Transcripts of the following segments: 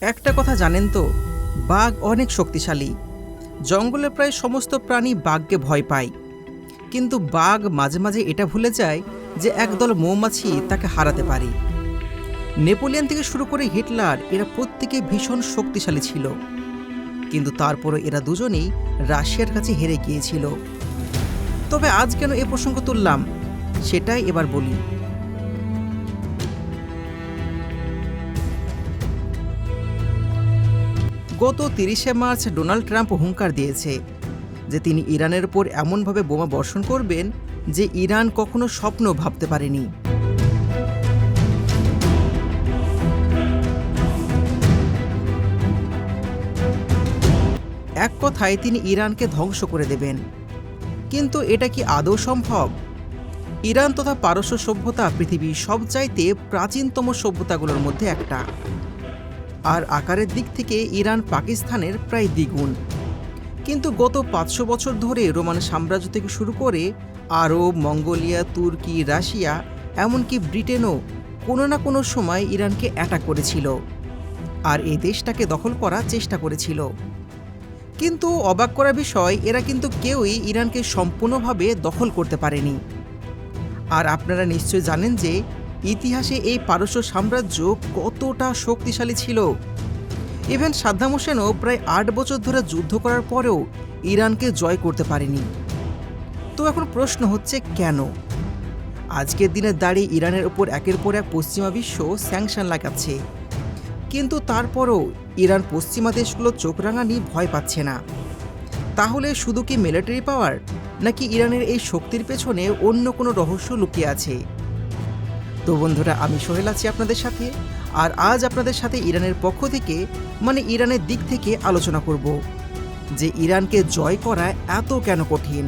একটা কথা জানেন তো, বাঘ অনেক শক্তিশালী। জঙ্গলে প্রায় সমস্ত প্রাণী বাঘকে ভয় পায়। কিন্তু বাঘ মাঝে মাঝে এটা ভুলে যায় যে একদল মৌমাছি তাকে হারাতে পারে। নেপোলিয়ান থেকে শুরু করে হিটলার, এরা প্রত্যেকে ভীষণ শক্তিশালী ছিল। কিন্তু তারপরও এরা দুজনেই রাশিয়ার কাছে হেরে গিয়েছিল। তবে আজ কেন এ প্রসঙ্গ তুললাম, সেটাই এবার বলি। গত তিরিশে মার্চ ডোনাল্ড ট্রাম্প হুঙ্কার দিয়েছে যে তিনি ইরানের উপর এমনভাবে বোমা বর্ষণ করবেন যে ইরান কখনো স্বপ্ন ভাবতে পারেনি। এক কথায় তিনি ইরানকে ধ্বংস করে দেবেন। কিন্তু এটা কি আদৌ সম্ভব? ইরান তথা পারস্য সভ্যতা পৃথিবীর সবচাইতে প্রাচীনতম সভ্যতাগুলোর মধ্যে একটা। আর আকারের দিক থেকে ইরান পাকিস্তানের প্রায় দ্বিগুণ। কিন্তু গত পাঁচশো বছর ধরে রোমান সাম্রাজ্য থেকে শুরু করে আরব, মঙ্গোলিয়া, তুর্কি, রাশিয়া, এমনকি ব্রিটেনও কোনো না কোনো সময় ইরানকে অ্যাটাক করেছিল আর এই দেশটাকে দখল করার চেষ্টা করেছিল। কিন্তু অবাক করা বিষয়, এরা কিন্তু কেউই ইরানকে সম্পূর্ণভাবে দখল করতে পারেনি। আর আপনারা নিশ্চয় জানেন যে ইতিহাসে এই পারস্য সাম্রাজ্য কতটা শক্তিশালী ছিল। ইভেন সাদ্দাম হোসেনও প্রায় আট বছর ধরে যুদ্ধ করার পরেও ইরানকে জয় করতে পারেনি। তো এখন প্রশ্ন হচ্ছে কেন? আজকের দিনে দাঁড়িয়ে ইরানের ওপর একের পর এক পশ্চিমা বিশ্ব স্যাংশন লাগাচ্ছে। কিন্তু তারপরও ইরান পশ্চিমা দেশগুলো চোখ রাঙানি ভয় পাচ্ছে না। তাহলে শুধু কি মিলিটারি পাওয়ার নাকি ইরানের এই শক্তির পেছনে অন্য কোনো রহস্য লুকিয়ে আছে? তো বন্ধুরা, আমি সোহেল আছি আপনাদের সাথে, আর আজ আপনাদের সাথে ইরানের পক্ষ থেকে মানে ইরানের দিক থেকে আলোচনা করব, যে ইরানকে জয় করা এত কেন কঠিন?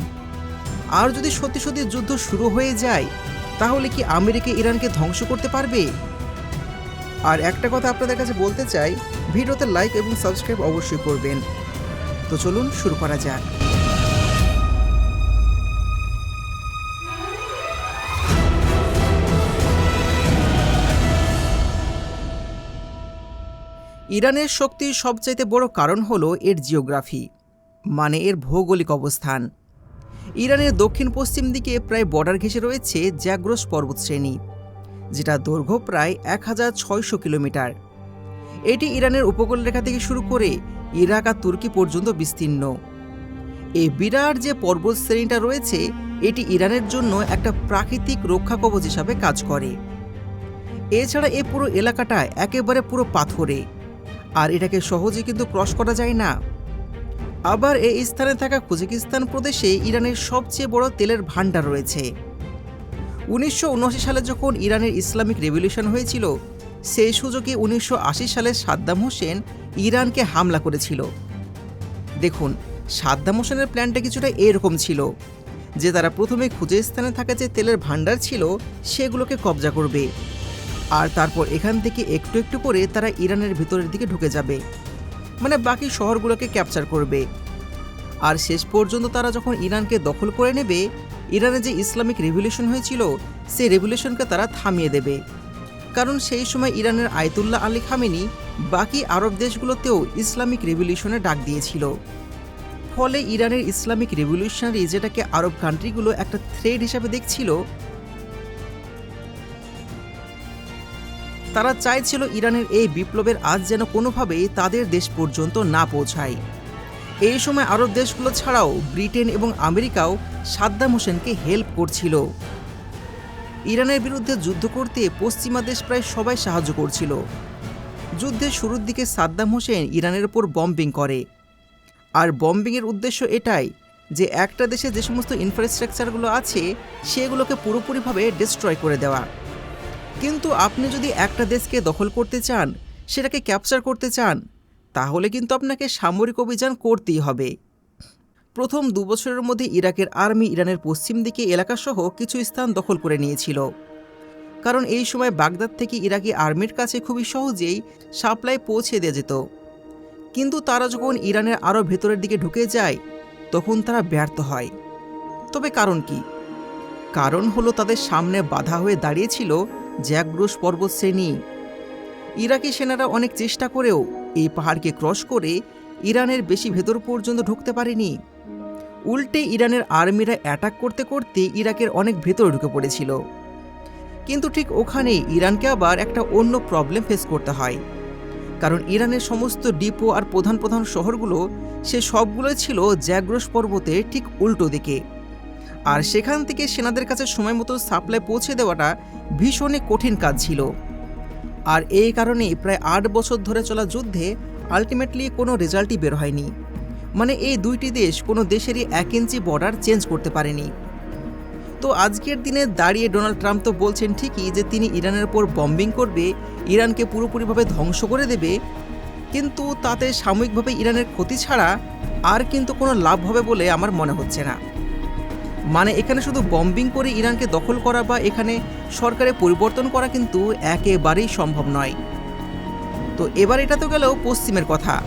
আর যদি সত্যি সত্যি যুদ্ধ শুরু হয়ে যায়, তাহলে কি আমেরিকা ইরানকে ধ্বংস করতে পারবে? আর একটা কথা আপনাদের কাছে বলতে চাই, ভিডিওতে লাইক এবং সাবস্ক্রাইব অবশ্যই করবেন। তো চলুন শুরু করা যাক। ইরানের শক্তির সবচাইতে বড় কারণ হলো এর জিওগ্রাফি মানে এর ভৌগোলিক অবস্থান। ইরানের দক্ষিণ পশ্চিম দিকে প্রায় বর্ডার ঘেঁষে রয়েছে জ্যাগ্রোস পর্বতশ্রেণী যেটা দৈর্ঘ্য প্রায় এক হাজার ছয়শো কিলোমিটার। এটি ইরানের উপকূল রেখা থেকে শুরু করে ইরাক আর তুর্কি পর্যন্ত বিস্তীর্ণ। এই বিরাট যে পর্বত শ্রেণীটা রয়েছে, এটি ইরানের জন্য একটা প্রাকৃতিক রক্ষা কবচ হিসাবে কাজ করে। এছাড়া এ পুরো এলাকাটা একেবারে পুরো পাথরে। আর এটাকে সহজে কিন্তু ক্রস করা যায় না। আবার এই স্থানে থাকা কুজিকিস্তান প্রদেশে ইরানের সবচেয়ে বড় তেলের ভাণ্ডার রয়েছে। উনিশশো উনআশি সালে যখন ইরানের ইসলামিক রেভলিউশন হয়েছিল, সেই সুযোগে উনিশশো আশি সালে সাদ্দাম হোসেন ইরানকে হামলা করেছিল। দেখুন, সাদ্দাম হোসেনের প্ল্যানটা কিছুটা এরকম ছিল, যে তারা প্রথমে খুঁজে স্থানে থাকা যে তেলের ভাণ্ডার ছিল, সেগুলোকে কবজা করবে। আর তারপর এখান থেকে একটু একটু করে তারা ইরানের ভিতরের দিকে ঢুকে যাবে। মানে বাকি শহরগুলোকে ক্যাপচার করবে। আর শেষ পর্যন্ত তারা যখন ইরানকে দখল করে নেবে, ইরানে যে ইসলামিক রেভলিউশন হয়েছিল, সেই রেভলিউশনকে তারা থামিয়ে দেবে। কারণ সেই সময় ইরানের আয়তুল্লাহ আলী খামেনি বাকি আরব দেশগুলোতেও ইসলামিক রেভলিউশনে ডাক দিয়েছিল। ফলে ইরানের ইসলামিক রেভলিউশনারি যেটাকে আরব কান্ট্রিগুলো একটা থ্রেড হিসাবে দেখছিল তারা চাইছিল ইরানের এই বিপ্লবের আজ যেন কোনোভাবেই তাদের দেশ পর্যন্ত না পৌঁছায়। এই সময় আরব দেশগুলো ছাড়াও ব্রিটেন এবং আমেরিকাও সাদ্দাম হোসেনকে হেল্প করছিল। ইরানের বিরুদ্ধে যুদ্ধ করতে পশ্চিমা দেশ প্রায় সবাই সাহায্য করছিল। যুদ্ধের শুরুর দিকে সাদ্দাম হোসেন ইরানের ওপর বম্বিং করে। আর বম্বিংয়ের উদ্দেশ্য এটাই যে একটা দেশে যে সমস্ত ইনফ্রাস্ট্রাকচারগুলো আছে, সেগুলোকে পুরোপুরিভাবে ডিস্ট্রয় করে দেওয়া। কিন্তু আপনি যদি একটা দেশকে দখল করতে চান, সেটাকে ক্যাপচার করতে চান, তাহলে কিন্তু আপনাকে সামরিক অভিযান করতেই হবে। প্রথম দু বছরের মধ্যে ইরাকের আর্মি ইরানের পশ্চিম দিকে এলাকাসহ কিছু স্থান দখল করে নিয়েছিল। কারণ এই সময় বাগদাদ থেকে ইরাকি আর্মির কাছে খুবই সহজেই সাপ্লাই পৌঁছে দেওয়া যেত। কিন্তু তারা যখন ইরানের আরও ভেতরের দিকে ঢুকে যায়, তখন তারা ব্যর্থ হয়। তবে কারণ কি? কারণ হলো তাদের সামনে বাধা হয়ে দাঁড়িয়েছিল জ্যাগ্রোস পর্বতশ্রেণী। ইরাকি সেনারা অনেক চেষ্টা করেও এই পাহাড়কে ক্রস করে ইরানের বেশি ভেতর পর্যন্ত ঢুকতে পারেনি। উল্টে ইরানের আর্মিরা অ্যাটাক করতে করতে ইরাকের অনেক ভেতরে ঢুকে পড়েছিল। কিন্তু ঠিক ওখানে ইরানকে আবার একটা অন্য প্রবলেম ফেস করতে হয়। কারণ ইরানের সমস্ত ডিপো আর প্রধান প্রধান শহরগুলো, সে সবগুলোই ছিল জ্যাগ্রস পর্বতে ঠিক উল্টো দিকে। আর সেখান থেকে সেনাদের কাছে সময় মতো সাপ্লাই পৌঁছে দেওয়াটা ভীষণই কঠিন কাজ ছিল। আর এই কারণে প্রায় আট বছর ধরে চলা যুদ্ধে আলটিমেটলি কোনো রেজাল্টই বের হয়নি। মানে এই দুইটি দেশ কোনো দেশেরই এক ইঞ্চি বর্ডার চেঞ্জ করতে পারেনি। তো আজকের দিনে দাঁড়িয়ে ডোনাল্ড ট্রাম্প তো বলছেন ঠিকই যে তিনি ইরানের ওপর বম্বিং করবে, ইরানকে পুরোপুরিভাবে ধ্বংস করে দেবে, কিন্তু তাতে সাময়িকভাবে ইরানের ক্ষতি ছাড়া আর কিন্তু কোনো লাভ হবে বলে আমার মনে হচ্ছে না। মানে এখানে শুধু বম্বিং করে ইরানকে দখল করা বা এখানে সরকারে পরিবর্তন করা কিন্তু একেবারেই সম্ভব নয়। তো এবার এটা তো গেলেও পশ্চিমের কথা।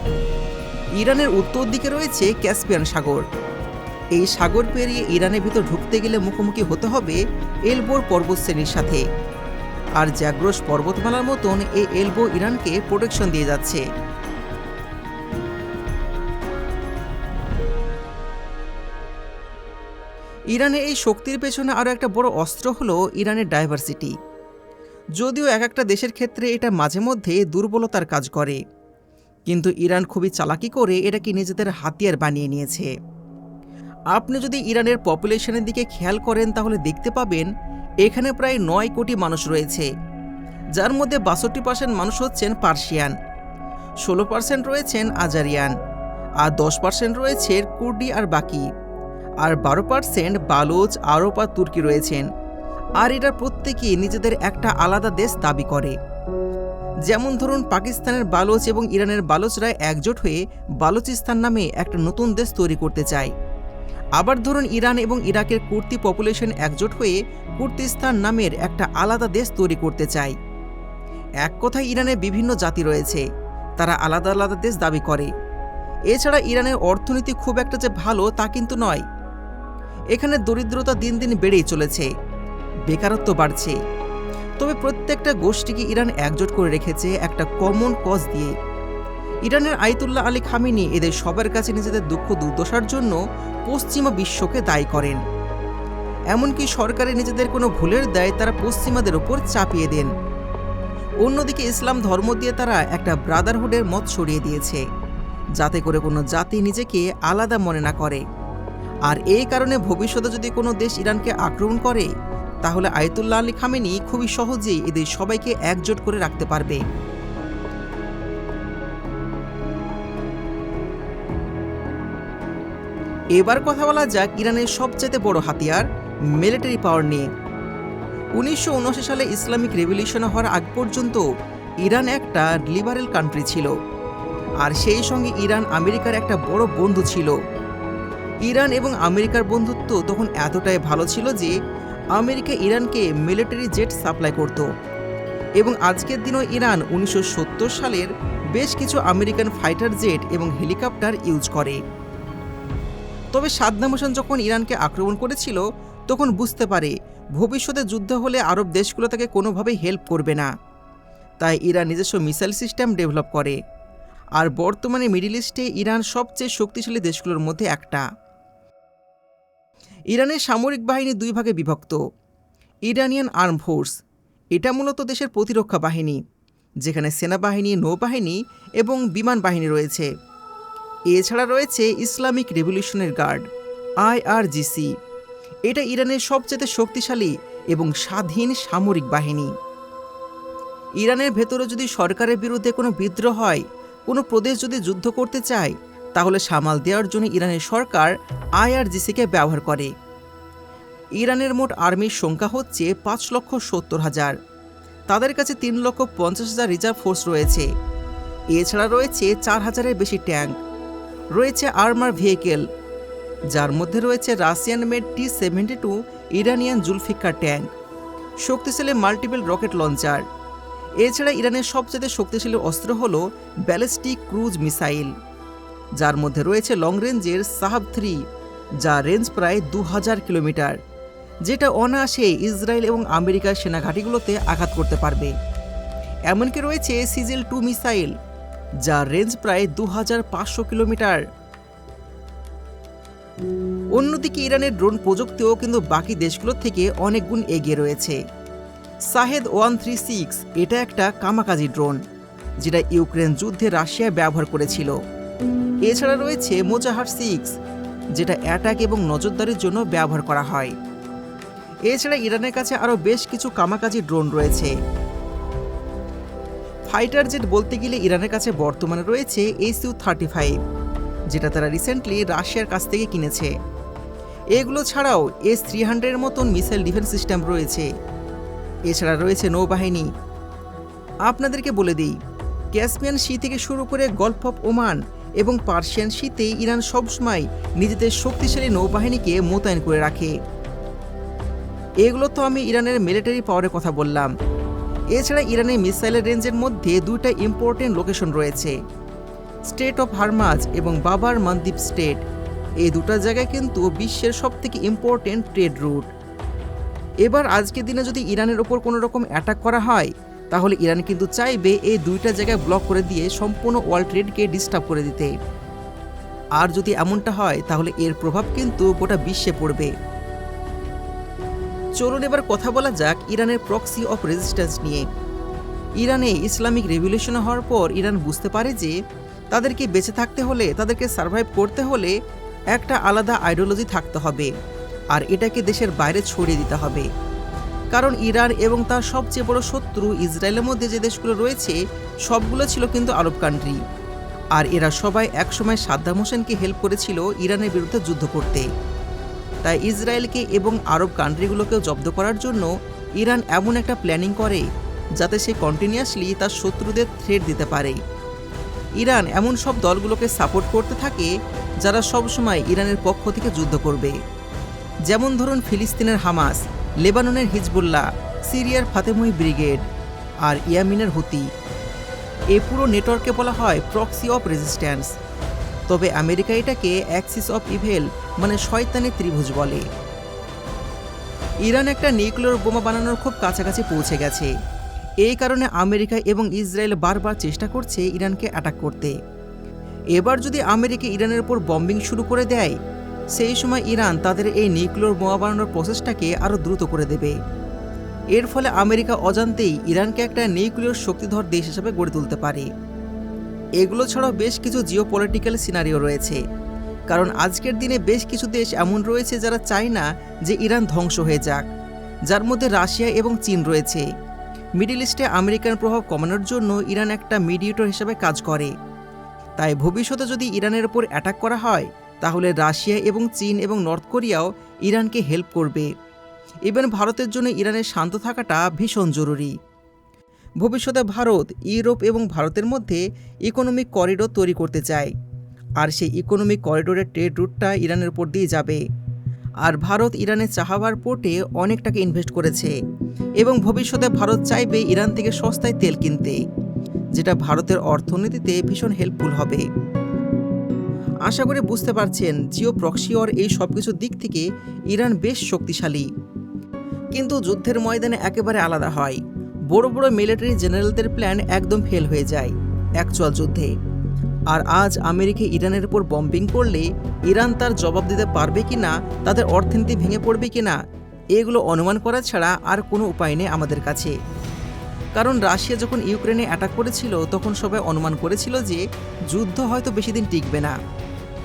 ইরানের উত্তর দিকে রয়েছে ক্যাসপিয়ান সাগর। এই সাগর পেরিয়ে ইরানের ভিতর ঢুকতে গেলে মুখোমুখি হতে হবে এলবোর পর্বতশ্রেণীর সাথে। আর জ্যাগ্রোস পর্বতমালার মতন এই এলবো ইরানকে প্রোটেকশন দিয়ে যাচ্ছে। ইরানের এই শক্তির পেছনে আরও একটা বড় অস্ত্র হলো ইরানের ডাইভার্সিটি যদিও এক একটা দেশের ক্ষেত্রে এটা মাঝে মধ্যে দুর্বলতার কাজ করে। কিন্তু ইরান খুবই চালাকি করে এটাকে নিজেদের হাতিয়ার বানিয়ে নিয়েছে। আপনি যদি ইরানের পপুলেশনের দিকে খেয়াল করেন তাহলে দেখতে পাবেন এখানে প্রায় নয় কোটি মানুষ রয়েছে। যার মধ্যে বাষট্টি পার্সেন্ট মানুষ হচ্ছেন পার্সিয়ান, ষোলো পার্সেন্ট রয়েছেন আজারিয়ান, আর দশ পার্সেন্ট রয়েছে কুর্দি আর বাকি। আর বারো পার্সেন্ট বালুচ আরব আর তুর্কি রয়েছেন। আর এরা প্রত্যেকেই নিজেদের একটা আলাদা দেশ দাবি করে। যেমন ধরুন, পাকিস্তানের বালোচ এবং ইরানের বালোচরা একজোট হয়ে বালুচিস্তান নামে একটা নতুন দেশ তৈরি করতে চায়। আবার ধরুন, ইরান এবং ইরাকের কুর্তি পপুলেশন একজোট হয়ে কুর্তিস্তান নামের একটা আলাদা দেশ তৈরি করতে চায়। এক কথায়, ইরানে বিভিন্ন জাতি রয়েছে। তারা আলাদা আলাদা দেশ দাবি করে। এছাড়া ইরানের অর্থনীতি খুব একটা যে ভালো তা কিন্তু নয়। এখানে দরিদ্রতা দিন দিন বেড়েই চলেছে। বেকারত্ব বাড়ছে। তবে প্রত্যেকটা গোষ্ঠীকে ইরান একজোট করে রেখেছে একটা কমন কজ দিয়ে। ইরানের আইতুল্লাহ আলী খামিনি এদের সবার কাছে নিজেদের দুঃখ দুর্দশার জন্য পশ্চিমা বিশ্বকে দায়ী করেন। এমনকি সরকারে নিজেদের কোনো ভুলের দায় তারা পশ্চিমাদের ওপর চাপিয়ে দেন। অন্যদিকে ইসলাম ধর্ম দিয়ে তারা একটা ব্রাদারহুডের মত ছড়িয়ে দিয়েছে, যাতে করে কোনো জাতি নিজেকে আলাদা মনে না করে। আর এই কারণে ভবিষ্যতে যদি কোনো দেশ ইরানকে আক্রমণ করে, তাহলে আয়তুল্লাহ আলী খামেনি খুবই সহজেই এদের সবাইকে একজোট করে রাখতে পারবে। এবার কথা বলা যাক ইরানের সবচেয়ে বড় হাতিয়ার, মিলিটারি পাওয়ার নিয়ে। উনিশশো উনআশি সালে ইসলামিক রেভলিউশন হওয়ার আগ পর্যন্ত ইরান একটা লিবারেল কান্ট্রি ছিল। আর সেই সঙ্গে ইরান আমেরিকার একটা বড় বন্ধু ছিল। ইরান এবং আমেরিকার বন্ধুত্ব তখন এতটাই ভালো ছিল যে আমেরিকা ইরানকে মিলিটারি জেট সাপ্লাই করত। এবং আজকের দিনও ইরান উনিশশো সত্তর সালের বেশ কিছু আমেরিকান ফাইটার জেট এবং হেলিকপ্টার ইউজ করে। তবে সাদ্দাম হোসেন যখন ইরানকে আক্রমণ করেছিল, তখন বুঝতে পারে ভবিষ্যতে যুদ্ধ হলে আরব দেশগুলো তাকে কোনোভাবেই হেল্প করবে না। তাই ইরান নিজস্ব মিসাইল সিস্টেম ডেভেলপ করে। আর বর্তমানে মিডিল ইস্টে ইরান সবচেয়ে শক্তিশালী দেশগুলোর মধ্যে একটা। ইরানের সামরিক বাহিনী দুই ভাগে বিভক্ত। ইরানিয়ান আর্ম ফোর্স, এটা মূলত দেশের প্রতিরক্ষা বাহিনী, যেখানে সেনাবাহিনী, নৌবাহিনী এবং বিমান বাহিনী রয়েছে। এছাড়া রয়েছে ইসলামিক রেভলিউশনের গার্ড আইআরজিসি এটা ইরানের সবচেয়ে শক্তিশালী এবং স্বাধীন সামরিক বাহিনী। ইরানের ভেতরে যদি সরকারের বিরুদ্ধে কোনো বিদ্রোহ হয়, কোনো প্রদেশ যদি যুদ্ধ করতে চায় তাহলে সামাল দেওয়ার জন্য ইরানের সরকার আইআরজিসিকে ব্যবহার করে। ইরানের মোট আর্মির সংখ্যা হচ্ছে পাঁচ লক্ষ সত্তর হাজার। তাদের কাছে তিন লক্ষ পঞ্চাশ হাজার রিজার্ভ ফোর্স রয়েছে। এছাড়া রয়েছে চার হাজারের বেশি ট্যাঙ্ক। রয়েছে আর্মার ভেহিকেল। যার মধ্যে রয়েছে Russian made T seventy two Iranian Zulfiqar tank. শক্তিশালী মাল্টিপল রকেট লঞ্চার। এছাড়া ইরানের সবচেয়ে শক্তিশালী অস্ত্র হল ব্যালিস্টিক ক্রুজ মিসাইল। যার মধ্যে রয়েছে লং রেঞ্জের সাহাব থ্রি যা রেঞ্জ প্রায় দু হাজার কিলোমিটার, যেটা অনায়াসে ইসরায়েল এবং আমেরিকার সেনাঘাঁটিগুলোতে আঘাত করতে পারবে। এমনকি রয়েছে সিজিল টু মিসাইল যার রেঞ্জ প্রায় দু হাজার পাঁচশো কিলোমিটার। অন্যদিকে ইরানের ড্রোন প্রযুক্তিও কিন্তু বাকি দেশগুলোর থেকে অনেক গুণ এগিয়ে রয়েছে। সাহেদ ওয়ান থ্রি সিক্স, এটা একটা কামাকাজি ড্রোন যেটা ইউক্রেন যুদ্ধে রাশিয়ায় ব্যবহার করেছিল। এছাড়া রয়েছে মোজাহার সিক্স, যেটা অ্যাটাক এবং নজরদারির জন্য ব্যবহার করা হয়। এছাড়া ইরানের কাছে আরও বেশ কিছু কামাকাজি ড্রোন রয়েছে। ফাইটার জেট বলতে গেলে ইরানের কাছে বর্তমানে রয়েছে এসইউ থার্টি ফাইভ, যেটা তারা রিসেন্টলি রাশিয়ার কাছ থেকে কিনেছে। এগুলো ছাড়াও এস থ্রি হান্ড্রেডের মতন মিসাইল ডিফেন্স সিস্টেম রয়েছে। এছাড়া রয়েছে নৌবাহিনী। আপনাদেরকে বলে দিই, ক্যাসপিয়ান সি থেকে শুরু করে গল্ফ অফ ওমান এবং পার্সিয়ান শীতে ইরান সবসময় নিজেদের শক্তিশালী নৌবাহিনীকে মোতায়েন করে রাখে। এগুলো তো আমি ইরানের মিলিটারি পাওয়ারের কথা বললাম। এছাড়া ইরানের মিসাইলের রেঞ্জের মধ্যে দুইটা ইম্পর্টেন্ট লোকেশন রয়েছে। স্টেট অফ হারমাজ এবং বাবার মানদ্বীপ স্টেট এই দুটো জায়গায় কিন্তু বিশ্বের সবথেকে ইম্পর্টেন্ট ট্রেড রুট এবার আজকের দিনে যদি ইরানের ওপর কোনো রকম অ্যাটাক করা হয় তাহলে ইরান কিন্তু চাইবে এই দুইটা জায়গায় ব্লক করে দিয়ে সম্পূর্ণ ওয়ার্ল্ড ট্রেডকে ডিস্টার্ব করে দিতে। আর যদি এমনটা হয়, তাহলে এর প্রভাব কিন্তু গোটা বিশ্বে পড়বে। চলুন এবার কথা বলা যাক ইরানের প্রক্সি অফ রেজিস্ট্যান্স নিয়ে। ইরানে ইসলামিক রেভলিউশন হওয়ার পর ইরান বুঝতে পারে যে, তাদেরকে বেঁচে থাকতে হলে, তাদেরকে সার্ভাইভ করতে হলে একটা আলাদা আইডিওলজি থাকতে হবে। আর এটাকে দেশের বাইরে ছড়িয়ে দিতে হবে। কারণ ইরান এবং তার সবচেয়ে বড় শত্রু ইসরায়েলের মধ্যে যে দেশগুলো রয়েছে, সবগুলো ছিল কিন্তু আরব কান্ট্রি আর এরা সবাই একসময় সাদ্দাম হোসেনকে হেল্প করেছিল ইরানের বিরুদ্ধে যুদ্ধ করতে। তাই ইসরায়েলকে এবং আরব কান্ট্রিগুলোকেও জব্দ করার জন্য ইরান এমন একটা প্ল্যানিং করে, যাতে সে কন্টিনিউয়াসলি তার শত্রুদের থ্রেট দিতে পারে। ইরান এমন সব দলগুলোকে সাপোর্ট করতে থাকে, যারা সবসময় ইরানের পক্ষ থেকে যুদ্ধ করবে। যেমন ধরুন ফিলিস্তিনের হামাস, লেবাননের হিজবুল্লাহ, সিরিয়ার ফাতেমুই ব্রিগেড আর ইয়ামিনের হুতি। এ পুরো নেটওয়ার্ককে বলা হয় প্রক্সি অফ রেজিস্ট্যান্স তবে আমেরিকা এটাকে অ্যাক্সিস অফ ইভেল মানে শয়তানের ত্রিভুজ বলে। ইরান একটা নিউক্লিয়ার বোমা বানানোর খুব কাছাকাছি পৌঁছে গেছে। এই কারণে আমেরিকা এবং ইসরায়েল বারবার চেষ্টা করছে ইরানকে অ্যাটাক করতে। এবার যদি আমেরিকা ইরানের উপর বম্বিং শুরু করে দেয় সেই সময় ইরান তাদের এই নিউক্লিয়ার বোমা বানানোর প্রসেসটাকে আরও দ্রুত করে দেবে। এর ফলে আমেরিকা অজান্তেই ইরানকে একটা নিউক্লিয়ার শক্তিধর দেশ হিসেবে গড়ে তুলতে পারে। এগুলো ছাড়াও বেশ কিছু জিও পলিটিক্যাল সিনারিও রয়েছে। কারণ আজকের দিনে বেশ কিছু দেশ এমন রয়েছে যারা চায় না যে ইরান ধ্বংস হয়ে যাক, যার মধ্যে রাশিয়া এবং চীন রয়েছে। মিডিল ইস্টে আমেরিকান প্রভাব কমানোর জন্য ইরান একটা মিডিয়েটর হিসেবে কাজ করে। তাই ভবিষ্যতে যদি ইরানের ওপর অ্যাটাক করা হয় তাহলে রাশিয়া এবং চীন এবং নর্থ কোরিয়াও ইরানকে হেল্প করবে। ইভেন ভারতের জন্য ইরানের শান্ত থাকাটা ভীষণ জরুরি। ভবিষ্যতে ভারত, ইউরোপ এবং ভারতের মধ্যে ইকোনমিক করিডোর তৈরি করতে চায়। আর সেই ইকোনমিক করিডোরের ট্রেড রুটটা ইরানের উপর দিয়ে যাবে। আর ভারত ইরানের চাহাবার পোর্টে অনেক টাকা ইনভেস্ট করেছে। এবং ভবিষ্যতে ভারত চাইবে ইরান থেকে সস্তায় তেল কিনতে, যেটা ভারতের অর্থনীতিতে ভীষণ হেল্পফুল হবে। আশা করি বুঝতে পারছেন, জিও প্রক্সিওর এই সব কিছুর দিক থেকে ইরান বেশ শক্তিশালী। কিন্তু যুদ্ধের ময়দানে একেবারে আলাদা হয়। বড় বড় মিলিটারি জেনারেলদের প্ল্যান একদম ফেল হয়ে যায় অ্যাকচুয়াল যুদ্ধে। আর আজ আমেরিকা ইরানের উপর বম্বিং করলে ইরান তার জবাব দিতে পারবে কি না তাদের অর্থনীতি ভেঙে পড়বে কি না এগুলো অনুমান করা ছাড়া আর কোনো উপায় নেই আমাদের কাছে। কারণ রাশিয়া যখন ইউক্রেনে অ্যাটাক করেছিল, তখন সবাই অনুমান করেছিল যে যুদ্ধ হয়তো বেশি দিন টিকবে না।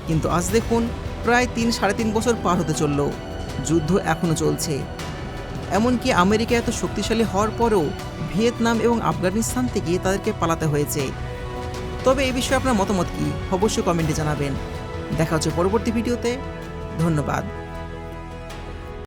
কিন্তু আজ দেখুন, প্রায় তিন, সাড়ে তিন বছর পার হতে চলল। যুদ্ধ এখনও চলছে। এমনকি আমেরিকা এত শক্তিশালী হওয়ার পরেও ভিয়েতনাম এবং আফগানিস্তান থেকে তাদেরকে পালাতে হয়েছে। তবে এই বিষয়ে আপনার মতামত কী? অবশ্যই কমেন্টে জানাবেন। দেখা হচ্ছে পরবর্তী ভিডিওতে। ধন্যবাদ।